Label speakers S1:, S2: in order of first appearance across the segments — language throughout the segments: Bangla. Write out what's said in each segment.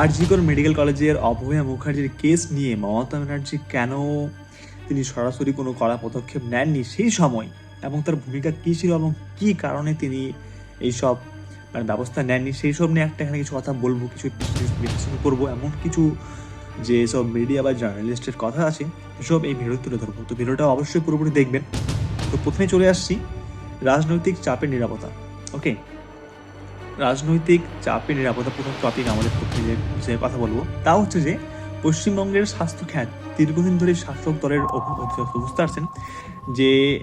S1: আরজিকর মেডিকেল কলেজের অভয়া মুখার্জির কেস নিয়ে মমতা ব্যানার্জি কেন তিনি সরাসরি কোনো কড়া পদক্ষেপ নেননি সেই সময়? এবং তার ভূমিকা কী ছিল এবং কী কারণে তিনি এইসব মানে ব্যবস্থা নেননি? সেই সব নিয়ে একটা এখানে কিছু কথা বলব, কিছু বিশ্লেষণ করব, এমন কিছু যে সব মিডিয়া বা জার্নালিস্টের কথা আছে সেসব এই ভিডিও তুলে ধরবো। তো ভিডিওটা অবশ্যই পুরোপুরি দেখবেন। তো প্রথমে চলে আসছি রাজনৈতিক চাপের নিরাপত্তা। ওকে রাজনৈতিক চাপের নিরাপত্তা টপিক আমাদের পক্ষে যে কথা বলব, তা হচ্ছে যে পশ্চিমবঙ্গের স্বাস্থ্য খ্যাত দীর্ঘদিন ধরে শাসক দলের বুঝতে পারছেন যে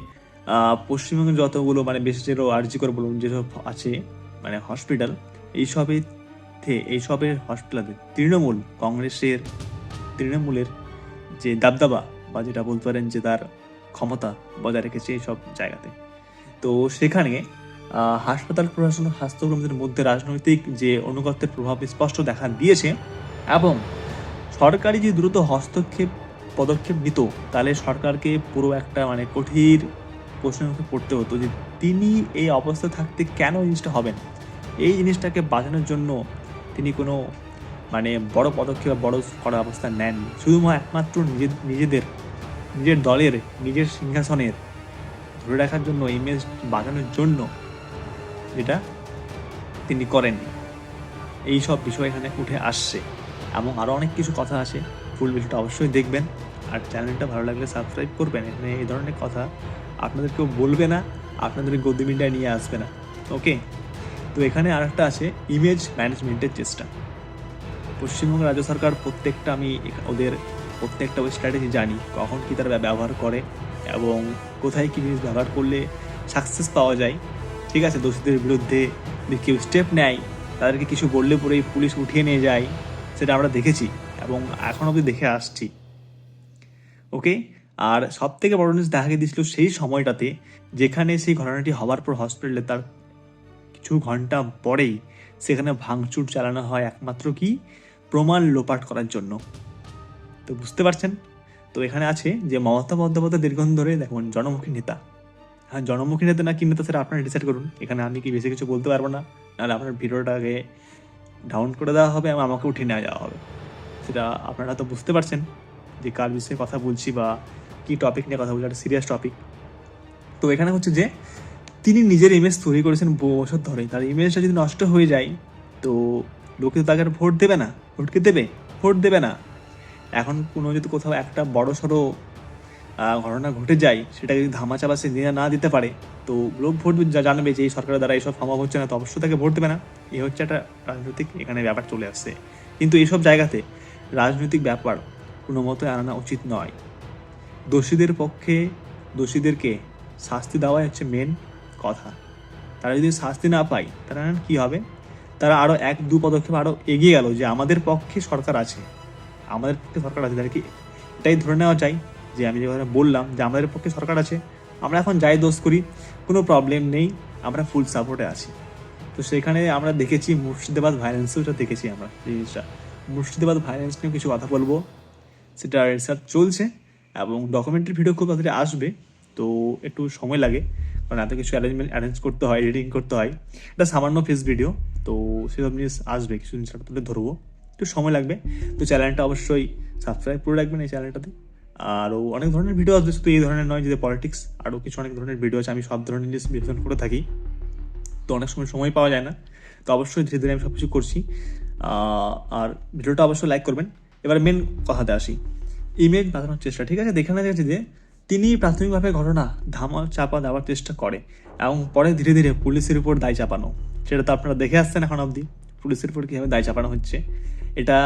S1: পশ্চিমবঙ্গের যতগুলো মানে বেশি যেগুলো আর্জি করে বলুন যেসব আছে মানে হসপিটাল এইসবের থে- এইসবের হসপিটালে তৃণমূল, কংগ্রেসের তৃণমূলের যে দাবদাবা বা যেটা বলতে পারেন যে তার ক্ষমতা বজায় রেখেছে এইসব জায়গাতে। তো সেখানে হাসপাতাল প্রশাসন ও স্বাস্থ্যকর্মীদের মধ্যে রাজনৈতিক যে অনুগত্যের প্রভাব স্পষ্ট দেখা দিয়েছে এবং সরকারি যে দ্রুত হস্তক্ষেপ পদক্ষেপ নিত, তাহলে সরকারকে পুরো একটা মানে কঠিন প্রশ্নের মুখে পড়তে হতো যে তিনি এই অবস্থা থাকতে কেন জিনিসটা হবেন? এই জিনিসটাকে বাঁচানোর জন্য তিনি কোনো মানে বড় পদক্ষেপ বা বড় করা অবস্থা নেন শুধুমাত্র একমাত্র নিজের, নিজেদের, নিজের দলের, নিজের সিংহাসনের ধরে রাখার জন্য ইমেজ বাঁচানোর জন্য যেটা তিনি করেননি। এই সব বিষয় এখানে উঠে আসছে। এবং আরও অনেক কিছু কথা আছে। ফুল ভিডিওটা অবশ্যই দেখবেন। আর চ্যানেলটা ভালো লাগলে সাবস্ক্রাইব করবেন। এখানে এই ধরনের কথা আপনাদের কেউ বলবে না, আপনাদের গদি মিডিয়া নিয়ে আসবে না। ওকে? তো এখানে আর একটা আছে ইমেজ ম্যানেজমেন্টের চেষ্টা। পশ্চিমবঙ্গ রাজ্য সরকার প্রত্যেকটা আমি ওদের প্রত্যেকটা ওই স্ট্র্যাটেজি জানি। কখন কী তারা ব্যবহার করে এবং কোথায় কী জিনিস ব্যবহার করলে সাকসেস পাওয়া যায়। ঠিক আছে, দোষীদের বিরুদ্ধে কেউ স্টেপ নেয়, তাদেরকে কিছু বললে পরেই পুলিশ উঠিয়ে নিয়ে যায়, সেটা আমরা দেখেছি এবং এখন অবধি দেখে আসছি। ওকে আর সব থেকে বড় জিনিস দেখা দিয়েছিল সেই সময়টাতে, যেখানে সেই ঘটনাটি হওয়ার পর হসপিটালে তার কিছু ঘণ্টা পরেই সেখানে ভাঙচুর চালানো হয় একমাত্র কি? প্রমাণ লোপাট করার জন্য। তো বুঝতে পারছেন? তো এখানে আছে যে মমতা বন্দ্যোপাধ্যায় দীর্ঘদিন ধরে দেখুন, জনমুখী নেতা। হ্যাঁ জনমুখী নেতা না কি নেতা সেটা আপনারা ডিসাইড করুন। এখানে আমি কি বেশি কিছু বলতে পারব না? নাহলে আপনার ভিডিওটাকে ডাউন করে দেওয়া হবে এবং আমাকে উঠিয়ে নেওয়া যাওয়া হবে। সেটা আপনারা তো বুঝতে পারছেন যে কার বিষয়ে কথা বলছি বা কি টপিক নিয়ে কথা বলছি, একটা সিরিয়াস টপিক তো এখানে হচ্ছে যে, তিনি নিজের ইমেজ তৈরি করেছেন বহু বছর ধরে। তার ইমেজটা যদি নষ্ট হয়ে যায়, তো লোকে তো তাকে ভোট দেবে না। ভোটকে দেবে? ভোট দেবে না। এখন কোনো যদি কোথাও একটা বড় সড়ো ঘটনা ঘটে যায়, সেটা যদি ধামাচাপা সে না দিতে পারে, তো লোক ভোট যা জানবে যে এই সরকারের দ্বারা এইসব সম্ভব হচ্ছে না, তো অবশ্যই তাকে ভোট দেবে না। এই হচ্ছে একটা রাজনৈতিক এখানে ব্যাপার চলে আসছে। কিন্তু এইসব জায়গাতে রাজনৈতিক ব্যাপার কোনো মতোই আনা উচিত নয়। দোষীদের পক্ষে দোষীদেরকে শাস্তি দেওয়াই হচ্ছে মেন কথা। তারা যদি শাস্তি না পায়, তারা কি হবে? তারা আরও এক, দু পদক্ষেপ আরও এগিয়ে গেল যে আমাদের পক্ষে সরকার আছে। আমাদের পক্ষে সরকার আছে, তাহলে কি এটাই ধরে নেওয়া যায়? যে আমি যেভাবে বললাম যে আমাদের পক্ষে সরকার আছে, আমরা এখন যাই দোষ করি, কোনো প্রবলেম নেই, আমরা ফুল সাপোর্টে আছি। তো সেখানে আমরা দেখেছি মুর্শিদাবাদ ভায়োলেন্সও এটা দেখেছি আমরা জিনিসটা। মুর্শিদাবাদ ভাইলেন্স নিয়ে কিছু কথা বলব। সেটা রিসার্চ চলছে এবং ডকুমেন্টারি ভিডিও খুব তাড়াতাড়ি আসবে, তো একটু সময় লাগে, কারণ এত কিছু অ্যারেঞ্জমেন্ট অ্যারেঞ্জ করতে হয় এডিটিং করতে হয়। এটা সামান্য ফেস ভিডিও তো সেসব জিনিস আসবে, কিছু জিনিস তুলে ধরবো। একটু সময় লাগবে, তো চ্যানেলটা অবশ্যই সাবস্ক্রাইব করে রাখবেন এই চ্যানেলটাতে আরও অনেক ধরনের ভিডিও আসবে, শুধু এই ধরনের নয় যে পলিটিক্স আরও কিছু অনেক ধরনের ভিডিও আছে, আমি সব ধরনের জিনিস বিশ্লেষণ করে থাকি। তো অনেক সময় সময় পাওয়া যায় না। তো অবশ্যই ধীরে ধীরে আমি সব কিছু করছি আর ভিডিওটা অবশ্যই লাইক করবেন। এবার মেন কথাতে আসি। ইমেজ বাঁচানোর চেষ্টা, ঠিক আছে? দেখানো যাচ্ছে যে তিনি প্রাথমিকভাবে ঘটনা ধামা চাপা দেওয়ার চেষ্টা করে এবং পরে ধীরে ধীরে পুলিশের উপর দায় চাপানো। সেটা তো আপনারা দেখে আসছেন এখন অবধি। পুলিশের উপর কীভাবে দায় চাপানো হচ্ছে, এটা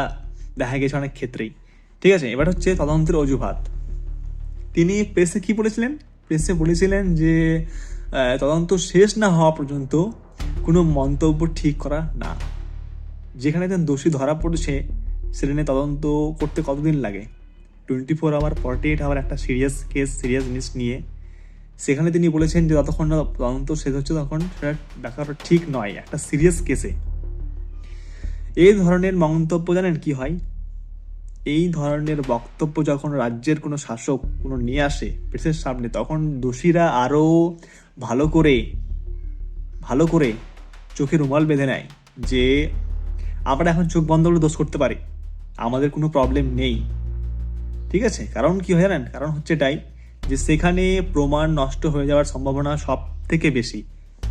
S1: দেখা গেছে অনেক ক্ষেত্রেই। ঠিক আছে, এবার হচ্ছে তদন্তের অজুহাত। তিনি প্রেসে কি বলেছিলেন? প্রেসে বলেছিলেন যে তদন্ত শেষ না হওয়া পর্যন্ত কোনো মন্তব্য ঠিক করা না। যেখানে একজন দোষী ধরা পড়েছে, সেখানে তদন্ত করতে কতদিন লাগে? Twenty four hour forty eight hour একটা সিরিয়াস কেস সিরিয়াস জিনিস নিয়ে। সেখানে তিনি বলেছেন যে, যতক্ষণ না তদন্ত শেষ হচ্ছে তখন সেটা দেখাটা ঠিক নয়, একটা সিরিয়াস কেসে এই ধরনের মন্তব্য জানেন কি হয়? এই ধরনের বক্তব্য যখন রাজ্যের কোনো শাসক কোনো নিয়ে আসে প্রেসের সামনে, তখন দোষীরা আরও ভালো করে ভালো করে চোখে রুমাল বেঁধে নেয় যে, আমরা এখন চোখ বন্ধ করে দোষ করতে পারি। আমাদের কোনো প্রবলেম নেই। ঠিক আছে? কারণ কি হয় জানেন? কারণ হচ্ছে এটাই যে, সেখানে প্রমাণ নষ্ট হয়ে যাওয়ার সম্ভাবনা সব থেকে বেশি।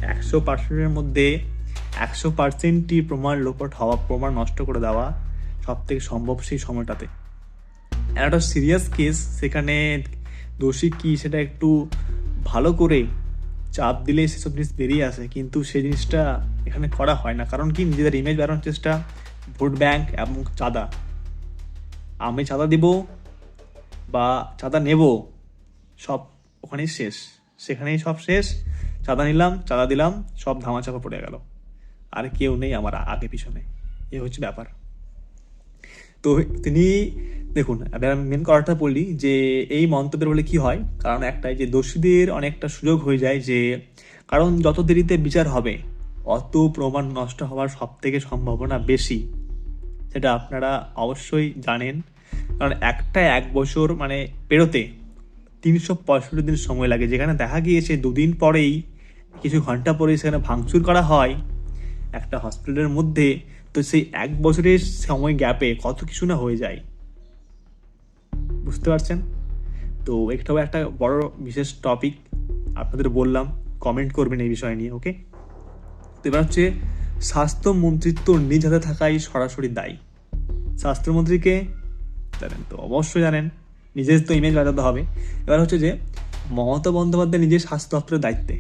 S1: একশো পার্সেন্টের মধ্যে একশো পার্সেন্টই প্রমাণ লোপট হওয়া, প্রমাণ নষ্ট করে দেওয়া সব থেকে সম্ভব সেই সময়টাতে। একটা সিরিয়াস কেস সেখানে দোষী কি সেটা একটু ভালো করে চাপ দিলে সেসব জিনিস বেরিয়ে আসে, কিন্তু সেই জিনিসটা এখানে করা হয় না। কারণ কি, নিজেদের ইমেজ বাড়ানোর চেষ্টা, ভোট ব্যাংক এবং চাঁদা। আমি চাঁদা দিব বা চাঁদা নেব, সব ওখানেই শেষ। সেখানেই সব শেষ, চাঁদা নিলাম, চাঁদা দিলাম, সব ধামাচাপা পড়ে গেল। আর কেউ নেই আমার আগে পিছনে। এ হচ্ছে ব্যাপার। তো তিনি, দেখুন, এবার আমি মেন কথাটা বলি যে এই মন্তব্যের বলে কি হয়? কারণ একটাই যে দোষীদের অনেকটা সুযোগ হয়ে যায় যে কারণ যত দেরিতে বিচার হবে, অত প্রমাণ নষ্ট হওয়ার সব থেকে সম্ভাবনা বেশি। সেটা আপনারা অবশ্যই জানেন। কারণ একটা এক বছর মানে পেরোতে তিনশো পঁয়ষট্টি দিন সময় লাগে। যেখানে দেখা গিয়েছে দুদিন পরেই, কিছু ঘণ্টা পরেই সেখানে ভাঙচুর করা হয়। একটা হসপিটালের মধ্যে তো সেই এক বছরের সময় গ্যাপে কত কিছু না হয়ে যায়। বুঝতে পারছেন? তো এটাও একটা বড় বিশেষ টপিক আপনাদের বললাম। কমেন্ট করবেন এই বিষয় নিয়ে ওকে তো এবার হচ্ছে স্বাস্থ্য মন্ত্রিত্ব নিজ হাতে থাকাই সরাসরি দায়ী। স্বাস্থ্যমন্ত্রীকে জানেন তো, অবশ্যই জানেন। নিজের তো ইমেজ বাজাতে হবে। এবার হচ্ছে যে মমতা বন্দ্যোপাধ্যায় নিজের স্বাস্থ্য দপ্তরের দায়িত্বে।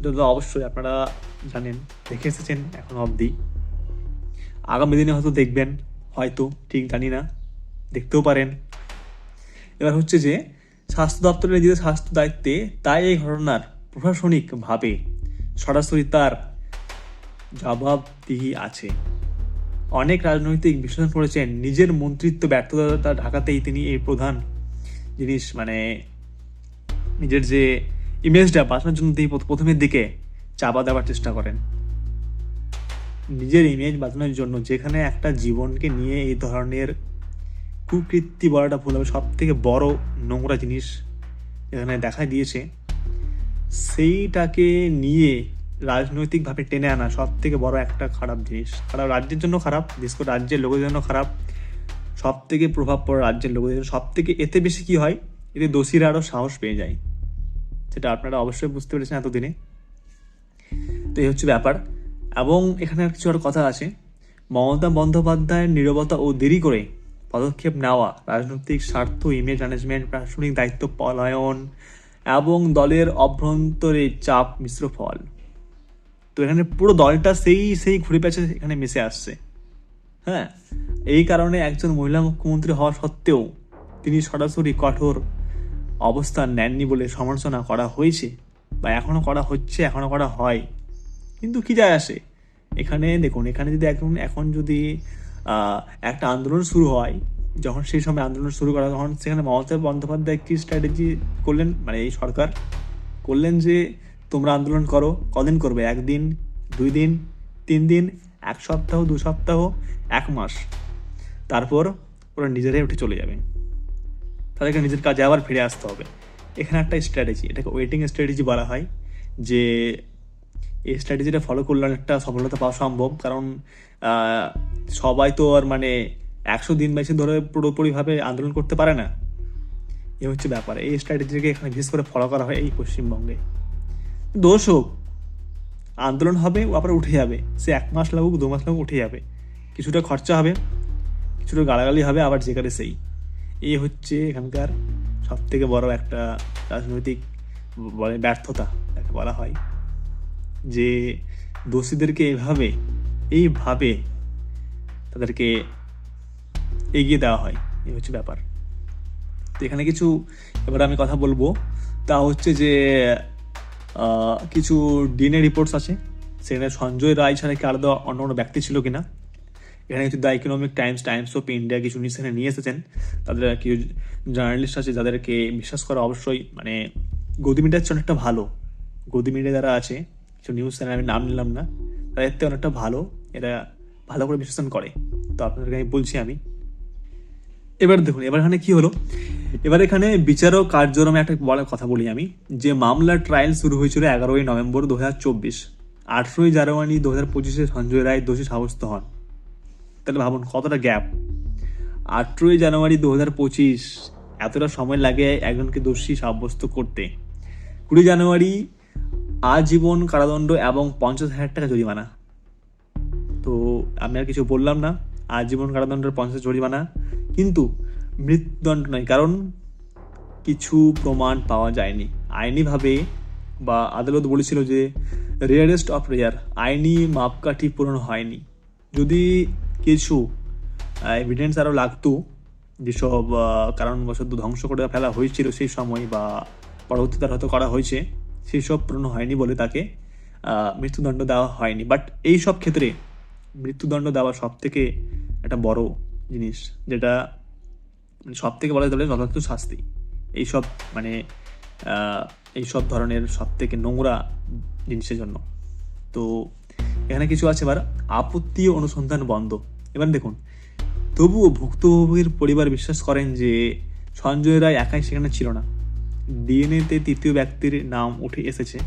S1: এটা তো অবশ্যই আপনারা জানেন, দেখে এসেছেন এখন অবধি। আগামী দিনে হয়তো দেখবেন, হয়তো, ঠিক জানি না, দেখতেও পারেন। এবার হচ্ছে যে, স্বাস্থ্য দপ্তরের নিজেদের স্বাস্থ্য দায়িত্বে তাই এই ঘটনার প্রশাসনিকভাবে সরাসরি তার জবাবদিহি আছে। অনেক রাজনৈতিক বিশ্লেষণ করেছেন, নিজের মন্ত্রিত্ব ব্যর্থতা ঢাকাতেই তিনি এই প্রধান জিনিস মানে নিজের যে ইমেজটা বাঁচানোর জন্য তিনি প্রথমের দিকে চাপা দেওয়ার চেষ্টা করেন। নিজের ইমেজ বাঁচানোর জন্য যেখানে একটা জীবনকে নিয়ে এই ধরনের কুকৃত্তি বলাটা ভুল হবে। সব থেকে বড় নোংরা জিনিস এখানে দেখা দিয়েছে। সেইটাকে নিয়ে রাজনৈতিকভাবে টেনে আনা সব থেকে বড় একটা খারাপ জিনিস। খারাপ রাজ্যের জন্য খারাপ, বিশেষ করে রাজ্যের লোকের জন্য খারাপ। সব থেকে প্রভাব পড়ে রাজ্যের লোকেদের জন্য। সব থেকে এতে বেশি কি হয়? এতে দোষীরা আরও সাহস পেয়ে যায়। সেটা আপনারা অবশ্যই বুঝতে পেরেছেন এতদিনে। তো এই হচ্ছে ব্যাপার। এবং এখানে আর কিছু আর কথা আছে। মমতা বন্দ্যোপাধ্যায়ের নীরবতা ও দেরি করে পদক্ষেপ নেওয়া, রাজনৈতিক স্বার্থ ইমেজ ম্যানেজমেন্ট প্রশাসনিক দায়িত্ব পলায়ন এবং দলের অভ্যন্তরে চাপ, মিশ্র ফল। তো এখানে পুরো দলটা সেই সেই ঘুরে পেঁচে এখানে মিশে আসছে। হ্যাঁ এই কারণে একজন মহিলা মুখ্যমন্ত্রী হওয়া সত্ত্বেও তিনি সরাসরি কঠোর অবস্থান নেননি বলে সমালোচনা করা হয়েছে বা এখনও করা হচ্ছে এখনও করা হয়। কিন্তু কি যায় আসে? এখানে দেখুন, এখানে যদি এখন এখন যদি একটা আন্দোলন শুরু হয়, যখন সেই সময় আন্দোলন শুরু করা, তখন সেখানে মমতা বন্দ্যোপাধ্যায় কি স্ট্র্যাটেজি করলেন? মানে এই সরকার করলেন যে, তোমরা আন্দোলন করো, কদিন করবে? একদিন, দুই দিন, তিন দিন, এক সপ্তাহ, দু সপ্তাহ, এক মাস। তারপর ওরা নিজেরাই উঠে চলে যাবে। তাদেরকে নিজের কাজে আবার ফিরে আসতে হবে। এখানে একটা স্ট্র্যাটেজি এটাকে ওয়েটিং স্ট্র্যাটেজি বলা হয়, যে এই স্ট্র্যাটেজিটা ফলো করলে অনেকটা সফলতা পাওয়া সম্ভব। কারণ সবাই তো আর মানে একশো দিন বেশি ধরে পুরোপুরিভাবে আন্দোলন করতে পারে না। এ হচ্ছে ব্যাপার। এই স্ট্র্যাটেজিকে এখানে বিশেষ করে ফলো করা হয় এই পশ্চিমবঙ্গে। দোষ হোক, আন্দোলন হবে, ও আবার উঠে যাবে। সে এক মাস লাগুক, দু মাস লাগুক, উঠে যাবে। কিছুটা খরচা হবে, কিছুটা গালাগালি হবে, আবার যেখানে সেই। এই হচ্ছে এখানকার সব থেকে বড় একটা রাজনৈতিক বলে ব্যর্থতা, যাকে বলা হয়। যে দোষীদেরকে এভাবে, এইভাবে তাদেরকে এগিয়ে দেওয়া হয়, এই হচ্ছে ব্যাপার। তো এখানে কিছু, এবার আমি কথা বলব। তা হচ্ছে যে কিছু ডিএনএ রিপোর্টস আছে। সেখানে সঞ্জয় রায় ছাড়া কি আলাদা অন্য কোনো ব্যক্তি ছিল কিনা? এখানে কিছু the economic times times of India কিছু নিউজ এখানে নিয়ে এসেছেন। তাদের কিছু জার্নালিস্ট আছে যাদেরকে বিশ্বাস করা অবশ্যই মানে গদি মিডিয়ার চেয়ে অনেকটা ভালো। গদি মিডিয়া যারা আছে কিছু নিউজ চ্যানেল আমি নাম নিলাম না তাদের থেকে অনেকটা ভালো, এরা ভালো করে বিশ্লেষণ করে। তো আপনাদেরকে আমি বলছি আমি। এবার দেখুন, এবার এখানে কি হলো? এবার এখানে বিচারক কার্যক্রমে একটা বড় কথা বলি আমি। যে মামলার ট্রায়াল শুরু হয়েছিল এগারোই নভেম্বর দু হাজার চব্বিশ, আঠেরোই জানুয়ারি দু হাজার পঁচিশে সঞ্জয় রায় দোষী সাব্যস্ত হন। তাহলে ভাবুন, কতটা গ্যাপ? আঠেরোই জানুয়ারি দু হাজার পঁচিশ, এতটা সময় লাগে একজনকে দোষী সাব্যস্ত করতে। কুড়ি জানুয়ারি আজীবন কারাদণ্ড এবং পঞ্চাশ হাজার টাকা জরিমানা। তো আমি আর কিছু বললাম না। আজীবন কারাদণ্ডের পঞ্চাশ জরিমানা। কিন্তু মৃত্যুদণ্ড নয়, কারণ কিছু প্রমাণ পাওয়া যায়নি। আইনিভাবে বা আদালত বলেছিল যে রেয়ারেস্ট অফ রেয়ার, আইনি মাপকাঠি পূরণ হয়নি। যদি কিছু এভিডেন্স আরও লাগতো, যেসব কারণবশত ধ্বংস করে ফেলা হয়েছিল সেই সময় বা পরবর্তীতে হয়তো করা হয়েছে সেই সব পূরণ হয়নি বলে তাকে মৃত্যুদণ্ড দেওয়া হয়নি। বাট এই সব ক্ষেত্রে মৃত্যুদণ্ড দেওয়া সব থেকে একটা বড় জিনিস, যেটা সব থেকে বলা যেতে পারে যথার্থ শাস্তি এইসব মানে এইসব ধরনের সব থেকে নোংরা জিনিসের জন্য। তো এখানে কিছু আছে এবার, আপত্তি অনুসন্ধান বন্ধ। এবার দেখুন, তবুও ভুক্তভোগীর পরিবার বিশ্বাস করেন যে সঞ্জয় রায় একাই সেখানে ছিল না। ডিএনএতে তৃতীয় ব্যক্তির নাম উঠে এসেছে।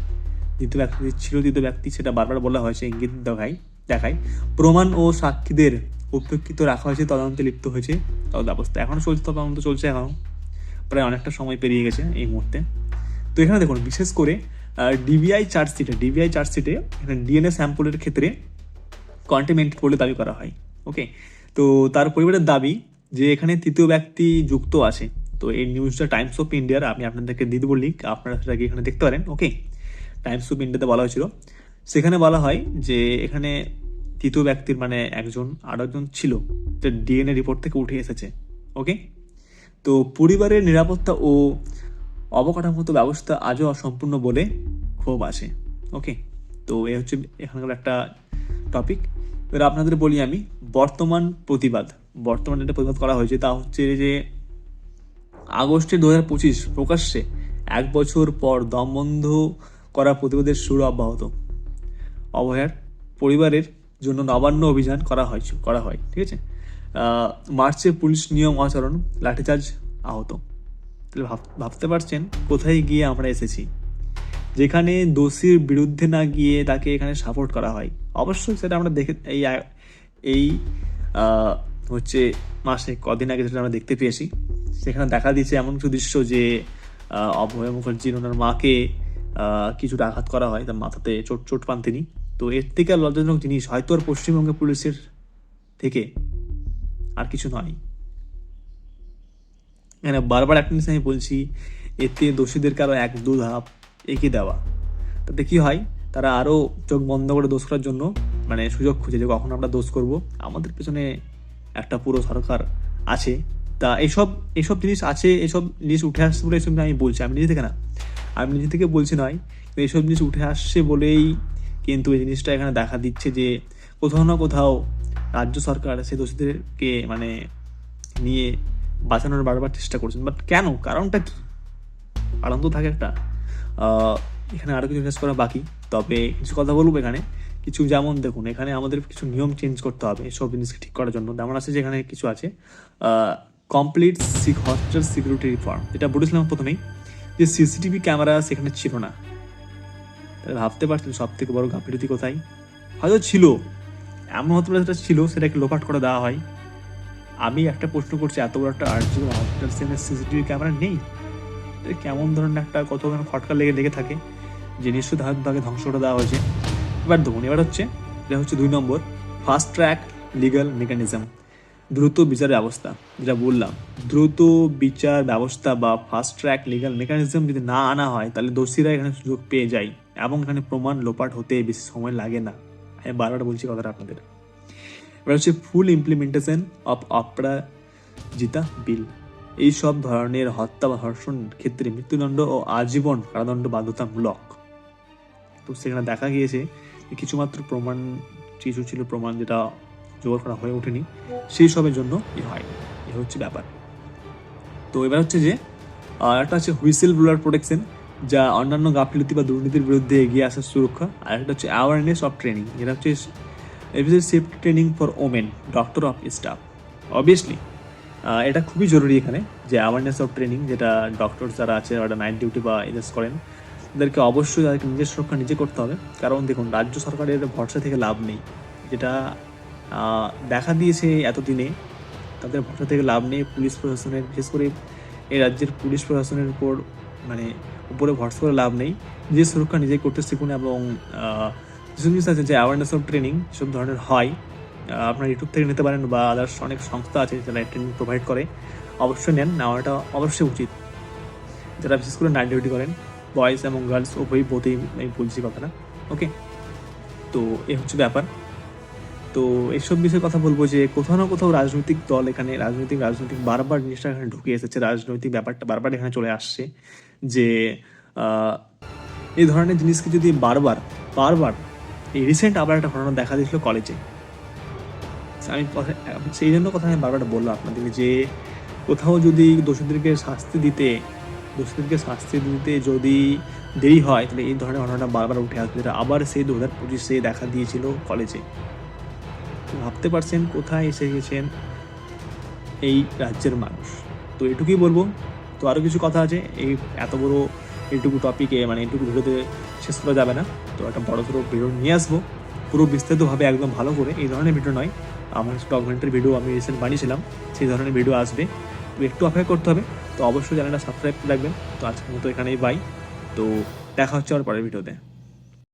S1: দ্বিতীয় ব্যক্তি ছিল তৃতীয় ব্যক্তি সেটা বারবার বলা হয়েছে, ইঙ্গিত দেখায় দেখায়। প্রমাণ ও সাক্ষীদের উপেক্ষিত রাখা হয়েছে, তদন্তে লিপ্ত হয়েছে। তদন্ত ব্যবস্থা এখনও চলছে, তদন্ত চলছে এখনও প্রায় অনেকটা সময় পেরিয়ে গেছে এই মুহূর্তে। তো এখানে দেখুন, বিশেষ করে ডিবিআই চার্জশিটে ডিবিআই চার্জশিটে এখানে ডিএনএ স্যাম্পলের ক্ষেত্রে কন্টেমেন্ট বলে দাবি করা হয় ওকে তো তার পরিবারের দাবি যে এখানে তৃতীয় ব্যক্তি যুক্ত আছে তো এই নিউজটা টাইমস অফ ইন্ডিয়ার আমি আপনাদেরকে দিয়ে দেবো লিঙ্ক আপনারা সেটা গিয়ে এখানে দেখতে পারেন ওকে টাইমস অফ ইন্ডিয়াতে বলা হয়েছিল। সেখানে বলা হয় যে এখানে তৃতীয় ব্যক্তির মানে একজন আরও একজন ছিল, যে ডিএনএ রিপোর্ট থেকে উঠে এসেছে ওকে তো পরিবারের নিরাপত্তা ও অবকাঠামোগত ব্যবস্থা আজও অসম্পূর্ণ বলে ক্ষোভ আসে ওকে তো এ হচ্ছে এখানকার একটা টপিক এবার আপনাদের বলি আমি, বর্তমান প্রতিবাদ। বর্তমানে যেটা প্রতিবাদ করা হয়েছে, তা হচ্ছে যে আগস্টে দু হাজার পঁচিশ প্রকাশ্যে এক বছর পর দম বন্ধ করা প্রতিবাদের শুরু অব্যাহত। অভয়ার পরিবারের জন্য নবান্ন অভিযান করা হয় করা হয়, ঠিক আছে? মার্চে পুলিশ নিয়ম আচরণ লাঠিচার্জ আহত। তাহলে ভাব- ভাবতে পারছেন কোথায় গিয়ে আমরা এসেছি? যেখানে দোষীর বিরুদ্ধে না গিয়ে তাকে এখানে সাপোর্ট করা হয়। অবশ্যই সেটা আমরা দেখে, এই এই হচ্ছে মাসে কদিন আগে সেটা আমরা দেখতে পেয়েছি। সেখানে দেখা দিয়েছে এমন কিছু দৃশ্য যে অভয় মুখার্জির ওনার মাকে কিছুটা আঘাত করা হয়, তার মাথাতে চোট চোট পান তিনি। তো এর থেকে আর লজ্জাজনক জিনিস, হয়তো আর পশ্চিমবঙ্গের পুলিশের থেকে আর কিছু নয়। এখানে বারবার একটা জিনিস আমি বলছি এতে দোষীদেরকে আরও এক, দু ধাপ এগিয়ে দেওয়া। তাতে কি হয়, তারা আরও চোখ বন্ধ করে দোষ করার জন্য মানে সুযোগ খুঁজে যে কখন আমরা দোষ করব। আমাদের পেছনে একটা পুরো সরকার আছে তা এইসব এইসব জিনিস আছে এইসব জিনিস উঠে আসছে বলে এইসব আমি বলছি, আমি নিজে থেকে না। আমি নিজে থেকে বলছি নয় এইসব জিনিস উঠে আসছে বলেই কিন্তু এই জিনিসটা এখানে দেখা দিচ্ছে যে কোথাও না কোথাও রাজ্য সরকার সেই দোষীদেরকে মানে নিয়ে বাঁচানোর বারবার চেষ্টা করছেন। বাট কেন? কারণটা কি? কারণ তো থাকে একটা। এখানে আরও কিছু জিজ্ঞেস করা বাকি। তবে কিছু কথা বলব এখানে। কিছু যেমন দেখুন, এখানে আমাদের কিছু নিয়ম চেঞ্জ করতে হবে সব জিনিসকে ঠিক করার জন্য। যেমন আছে যেখানে কিছু আছে। Complete sick hostel security reform যেটা বলেছিলাম প্রথমেই যে সিসিটিভি ক্যামেরা সেখানে ছিল না। তাহলে ভাবতে পারছেন সব থেকে বড় গাফিলতি কোথায়? হয়তো ছিল। এমন হতে পারে সেটা ছিল, সেটাকে লোপাট করে দেওয়া হয়। আমি একটা প্রশ্ন করছি, এত বড় একটা আর্জি হসপিটাল সেখানে সিসিটিভি ক্যামেরা নেই? কেমন ধরনের একটা কত ফটকা লেগে লেগে থাকে, যে নিশ্চয় ধার তাকে ধ্বংস করে দেওয়া হয়েছে। এবার দেখুন এবার হচ্ছে, এটা হচ্ছে দুই নম্বর ফাস্ট ট্র্যাক লিগাল মেকানিজম দ্রুত বিচার ব্যবস্থা, যেটা বললাম। দ্রুত বিচার ব্যবস্থা বা ফাস্ট ট্র্যাক লিগাল মেকানিজম যদি না আনা হয়, তাহলে দোষীরা এখানে সুযোগ পেয়ে যায় এবং এখানে প্রমাণ লোপাট হতে বেশি সময় লাগে না। আমি বারবার বলছি কথাটা আপনাদের। এবার হচ্ছে ফুল ইমপ্লিমেন্টেশন অফ অপরাজিতা বিল এই সব ধরনের হত্যা বা ধর্ষণ ক্ষেত্রে মৃত্যুদণ্ড ও আজীবন কারাদণ্ড বাধ্যতামূলক। তো সেখানে দেখা গিয়েছে কিছুমাত্র প্রমাণ, কিছু ছিল প্রমাণ যেটা জোগাড় করা হয়ে ওঠেনি। সেই সবের জন্য এ হয়নি এ হচ্ছে ব্যাপার। তো এবার হচ্ছে যে একটা হচ্ছে হুইসেল ব্লোয়ার প্রোটেকশন, যা অন্যান্য গাফিলতি বা দুর্নীতির বিরুদ্ধে এগিয়ে আসার সুরক্ষা, আর একটা হচ্ছে অ্যাওয়ারনেস অফ ট্রেনিং যেটা হচ্ছে official safety training for women doctor of staff obviously এটা খুবই জরুরি এখানে যে অ্যাওয়ারনেস অফ ট্রেনিং যেটা ডক্টর যারা আছে ওরা নাইট ডিউটি বা এজেস করেন, তাদেরকে অবশ্যই তাদেরকে নিজের সুরক্ষা নিজে করতে হবে। কারণ দেখুন, রাজ্য সরকারের ভরসা থেকে লাভ নেই। যেটা দেখা দিয়েছে এতদিনে। তাদের ভরসা থেকে লাভ নেই পুলিশ প্রশাসনের, বিশেষ করে এই রাজ্যের পুলিশ প্রশাসনের উপর মানে উপরে ভরসা করে লাভ নেই। যে সুরক্ষা নিজে করতে শিখুন এবং কিছু জিনিস আছে, যে অ্যাওয়ারনেস অফ ট্রেনিং সব ধরনের হয়। আপনার ইউটিউব থেকে নিতে পারেন বা আদার্স অনেক সংস্থা আছে যারা ট্রেনিং প্রোভাইড করে। অবশ্যই নেন, নেওয়াটা অবশ্যই উচিত। যারা বিশেষ করে নাইট ডিউটি করেন বয়েজ এবং গার্লস উভয়ই বোধেই আমি বলছি কথাটা। ওকে তো এ হচ্ছে ব্যাপার। তো এইসব বিষয়ে কথা বলব যে কোথাও না কোথাও রাজনৈতিক দল এখানে, রাজনৈতিক রাজনৈতিক বারবার জিনিসটা এখানে ঢুকে এসেছে। রাজনৈতিক ব্যাপারটা বারবার এখানে চলে আসছে যে এই ধরনের জিনিসকে যদি বারবার বারবার এই রিসেন্ট আবার একটা ঘটনা দেখা দিয়েছিল কলেজে আমি সেই জন্য কথা আমি বারবার বললাম আপনাদেরকে যে, কোথাও যদি দোষীদেরকে শাস্তি দিতে, দোষীদেরকে শাস্তি দিতে যদি দেরি হয়, তাহলে এই ধরনের ঘটনাটা বারবার উঠে আসবে। আবার সেই দু হাজার পঁচিশে দেখা দিয়েছিল কলেজে ভাবতে পারছেন কোথায় এসে গেছেন এই রাজ্যের মানুষ। তো এটুকুই বলব। তো আরও কিছু কথা আছে। এই এত বড় এইটুকু টপিকে মানে এইটুকু ভিডিওতে শেষ করা যাবে না। তো একটা বড় সড়ো ভিডিও নিয়ে আসব। পুরো বিস্তারিতভাবে একদম ভালো করে। এই ধরনের ভিডিও নয়। আমার ডকুমেন্টারি ভিডিও আমি রিসেন্ট বানিয়েছিলাম। সেই ধরনের ভিডিও আসবে। তো একটু অপেক্ষা করতে হবে। তো অবশ্যই চ্যানেলটা সাবস্ক্রাইব করে রাখবেন। তো আজকের মতো এখানেই বাই তো দেখা হচ্ছে আর পরের ভিডিওতে